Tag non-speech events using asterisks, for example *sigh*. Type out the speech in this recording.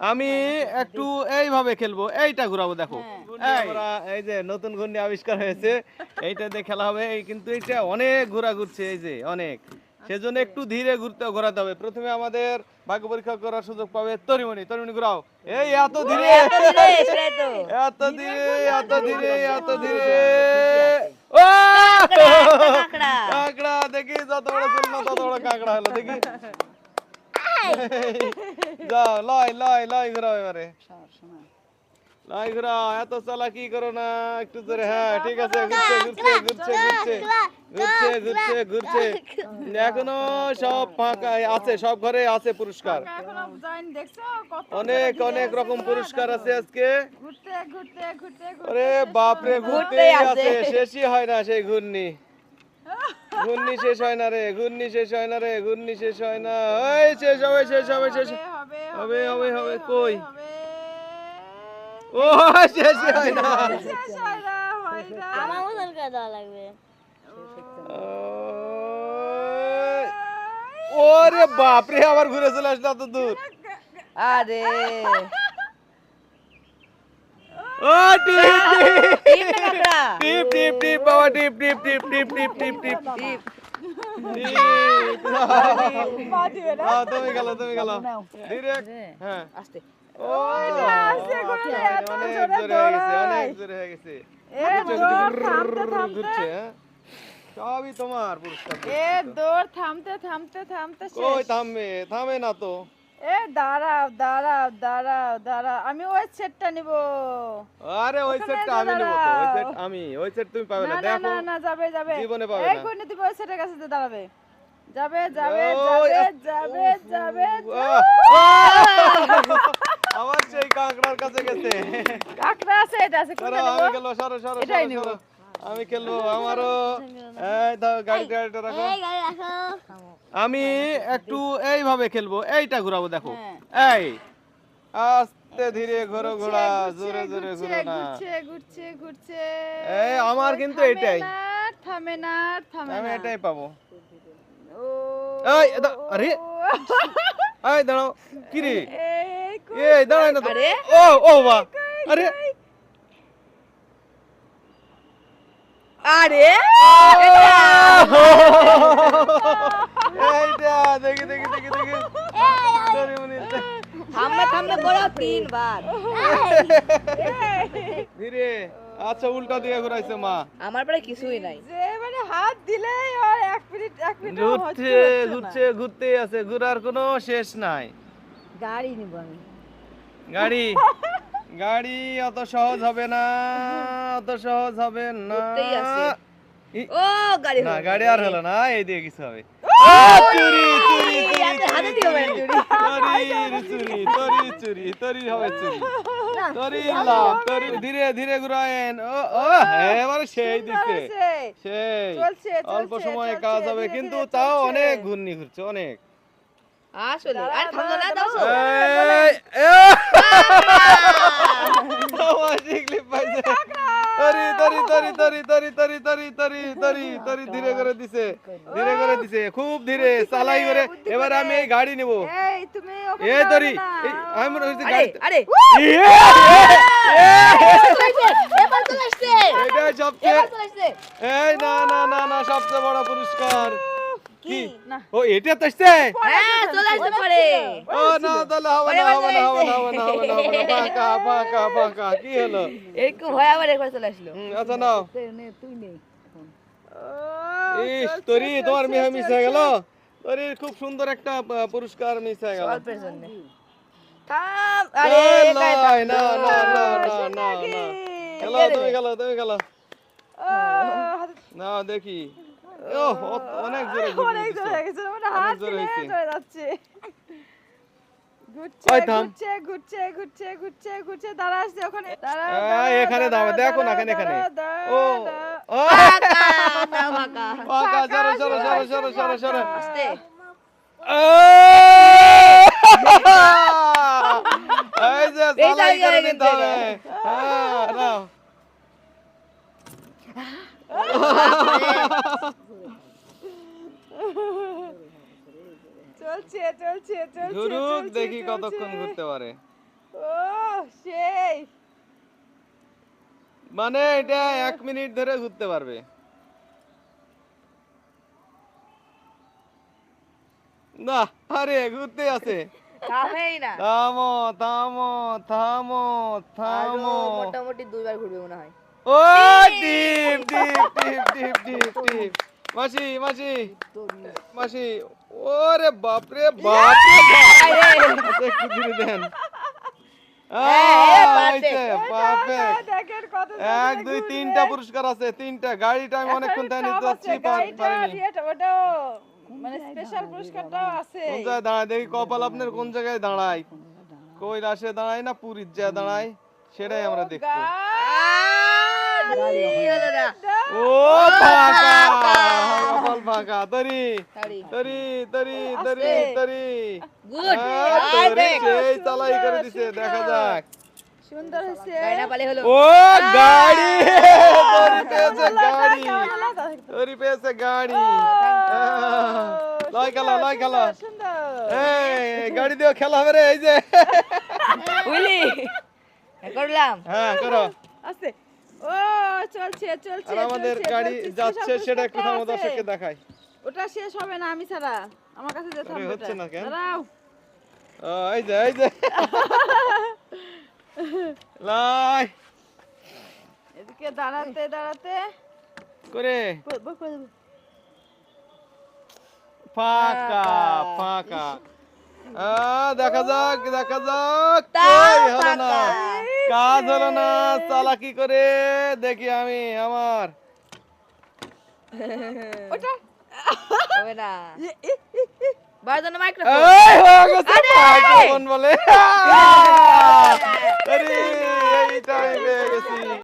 আমি একটু এইভাবে খেলব এইটা ঘুরাবো দেখো। হ্যাঁ। এই, যে নতুন ঘূর্ণি আবিষ্কার হয়েছে এইটা দিয়ে খেলা হবে এই কিন্তু এটা অনেক ঘোরা ঘুরছে এই যে অনেক। সেজন্য একটু ধীরে ঘুরতে ঘোরাতে হবে। প্রথমে আমাদের ভাগ্য পরীক্ষা করার সুযোগ পাবে তরিমণি। তরিমণি ঘুরাও। এই এত ধীরে। এত ধীরে, এত ধীরে এত ধীরে ও! কাঁকড়া। কাঁকড়া। দেখি যত বড় ছিল তত বড় কাঁকড়া হলো দেখি। যাও লয় লয় লয় ঘুরাও এবারে লয় ঘুরাও এত চালাকি করো না একটু জোরে হ্যাঁ ঠিক আছে ঘুরছে ঘুরছে ঘুরছে ঘুরছে ঘুরছে ঘুরছে ঘুরছে এখনও সব ফাঁকা আছে সব ঘরে আছে পুরস্কার এখনও যাইনি দেখছ কত অনেক অনেক রকম পুরস্কার আছে আজকে ঘুরতে ঘুরতে ঘুরতে ঘুরতে ওরে বাপরে ঘুরতেই আছে শেষই হয় না সেই ঘূর্ণি ঘূর্ণি শেষ হয় না রে ঘূর্ণি শেষ হয় না রে ঘূর্ণি শেষ হয় না। ওই শেষ হবে শেষ হবে শেষ হবে হবে হবে কই? ও হয় শেষ হয় না, আমার মতন করে দেওয়া লাগবে। ওরে বাপরে আবার ঘুরে চলে আসলো এত দূর। আরে। ও টিপ টিপ। টিপ টিপ বাবা টিপ টিপ টিপ টিপ টিপ টিপ টিপ। টিপ। পা দিবে না। হ্যাঁ, তুমি গেল। তুমি গেল ডিরেক্ট হ্যাঁ। আস্তে। হয়ে হয়ে হ্যাঁ? সবই তোমার পুরস্কার এ দৌড় থামতে থামতে থামতে থামবে? থামে না তো। এ দাঁড়াও দাঁড়াও দাঁড়াও দাঁড়াও আমি ওই সেটটা নিব। আরে ওই সেটটা আমি নেব ওই সেট আমি ওই সেট তুমি পাবে না না না দেখো না না যাবে যাবে। জীবনে পাবে এই কোনে তুমি ওই সেটের কাছে দাঁড়াবে। যাবে যাবে ওই, যাবে যাবে যাবে আহ, আহ! সেই কাঁকড়ার কাছে গেছে। কাকড়া আছে এটা আমি সরো সরো এটাই সরো, নিবো। আমি খেলব আমারও। এই দাও গাড়ি গাড়িটা রাখো। এই গাড়ি রাখো। আমি একটু এইভাবে খেলব এইটা ঘোরাবো দেখো। হ্যাঁ। এই আস্তে ধীরে ঘোরো ঘোড়া জোরে জোরে ঘোরো না। ঘুরছে ঘুরছে ঘুরছে। এই, আমার কিন্তু থামে এটাই। না, থামে না থামে আমি এটাই পাবো। এই, আরে। এই দাঁড়াও। কি রে? এই দাঁড়াই না তো। ও ও বা। আরে। আরে এইটা দেখি দেখি দেখি দেখি সরিমনি, থামবে থামবে বড় তিনবার। *laughs* ধীরে। আচ্ছা উল্টা দিকে ঘুরাইছে মা। আমার পরে কিছুই নাই। যে মানে হাত দিলেই আর এক মিনিট এক মিনিট ঘুরছে ঘুরছে ঘুরতে আছে। ঘুরার কোনো শেষ নাই। গাড়ি নিব আমি। গাড়ি? *laughs* গাড়ি অত সহজ হবে না অত সহজ হবে না। ঘুরতেই ও গাড়ি না গাড়ি আর হলো না এই দিয়ে কিছু হবে। চুরি চুরি চুরি। চুরি চুরি তরি চুরি তরি হবে চুরি। তরি লাভ তরি ধীরে ধীরে ঘুরায়েন। ও ও এবারে সেই দিচ্ছে। সেই। অল্প চলছে, সময়ে কাজ হবে কিন্তু তাও অনেক ঘূর্ণি ঘুরছে অনেক। আসলে আর থামলো না দাও দাঁড়া। এই, এ! সামাজিক ক্লিপ পাইছে। তরি, তরি, তরি, তরি, তরি, তরি, তরি, তরি, *laughs* তরি, ধীরে করে দিছে ধীরে করে দিছে খুব ধীরে চালাই করে এবার আমি এই গাড়ি নেব। এই তুমি তরি আমি মনে হচ্ছে গাড়ি আরে। ইয়ে! এবার চলে আসছে এটাই সবচেয়ে চলে এই না না না না সবচেয়ে বড় পুরস্কার। কি? না। ও এটা হ্যাঁ চলে আসতে পারে। ও না তাহলে হবে না হবে না হবে না হবে না হবে না হবে না ফাঁকা ফাঁকা ফাঁকা কি হলো? এরকম হয় আবার একবার চলে আসলো। আচ্ছা নাও। তুই নেই ইস তোরি তোমার মিহা মিস হয়ে গেল? তোরির খুব সুন্দর একটা পুরস্কার মিস হয়ে গেল। অল্পের জন্য। থাম আরে না না না না না না খেলো তুমি খেলো তুমি খেলো না দেখি। অনেক জোরে অনেক জোরে গেছে মানে হাত চলে যাচ্ছে। ঘুরছে ঘুরছে ঘুরছে ঘুরছে ঘুরছে দাঁড়া আসছে ওখানে। এখানে দাঁড়া দেখো না এখানে এখানে। ও ও। পাকা জোরে জোরে জোরে জোরে জোরে জোরে আস্তে। এই যে সালাই করে নিতে হবে। হ্যাঁ নাও। চলছে, চলছে, চলছে, দেখি কতক্ষণ ঘুরতে পারে। ও সেই। মানে এটা এক মিনিট ধরে ঘুরতে পারবে। না আরে ঘুরতে আছে। থামেই না। থামো থামো থামো থামো। মোটামুটি দুইবার ঘুরবে মনে হয়। ও টিপ টিপ টিপ টিপ টিপ টিপ। মাসি মাসি মাসি ওরে বাপরে বাপরে একটু ধীরে দেন। এক দুই তিনটা পুরস্কার আছে তিনটা। গাড়িটা আমি অনেকক্ষণ তাই নিতে যাচ্ছি পার- মানে স্পেশাল পুরস্কারটাও আছে। কোন জায়গায় দাঁড়ায়? দেখি কপাল আপনার কোন জায়গায় দাঁড়ায়? কৈলাসে দাঁড়ায় না পুরীর যা দাঁড়ায়? সেটাই আমরা দেখব। ও ফাঁকা। কপাল ফাঁকা। তরি তরি। তরি তরি তরি গুড। আহ, চালাই করে দিছে দেখা যাক। সুন্দর হয়েছে। ও গাড়ি! তরি পেয়েছে গাড়ি। তরি পেয়েছে গাড়ি। লয় খেলা লয় খেলা। সুন্দর এই গাড়ি দিয়েও খেলা হবে রে এই যে। *laughs* করলাম হ্যাঁ করো। আছে ও চলছে চলছে আর আমাদের গাড়ি যাচ্ছে সেটা একটু থামো দর্শককে দেখাই। ওটা শেষ হবে না আমি ছাড়া। আমার কাছে যে থামবে হচ্ছে না কেন? দাঁড়াও। এই যে এই যে। লাই। এদিকে দাঁড়াতে দাঁড়াতে। করে। ফাঁকা ফাঁকা। আহ, দেখা যাক দেখা যাক। হলো না? কাজ হলো না। চালাকি করে? দেখি আমি আমার। বলে।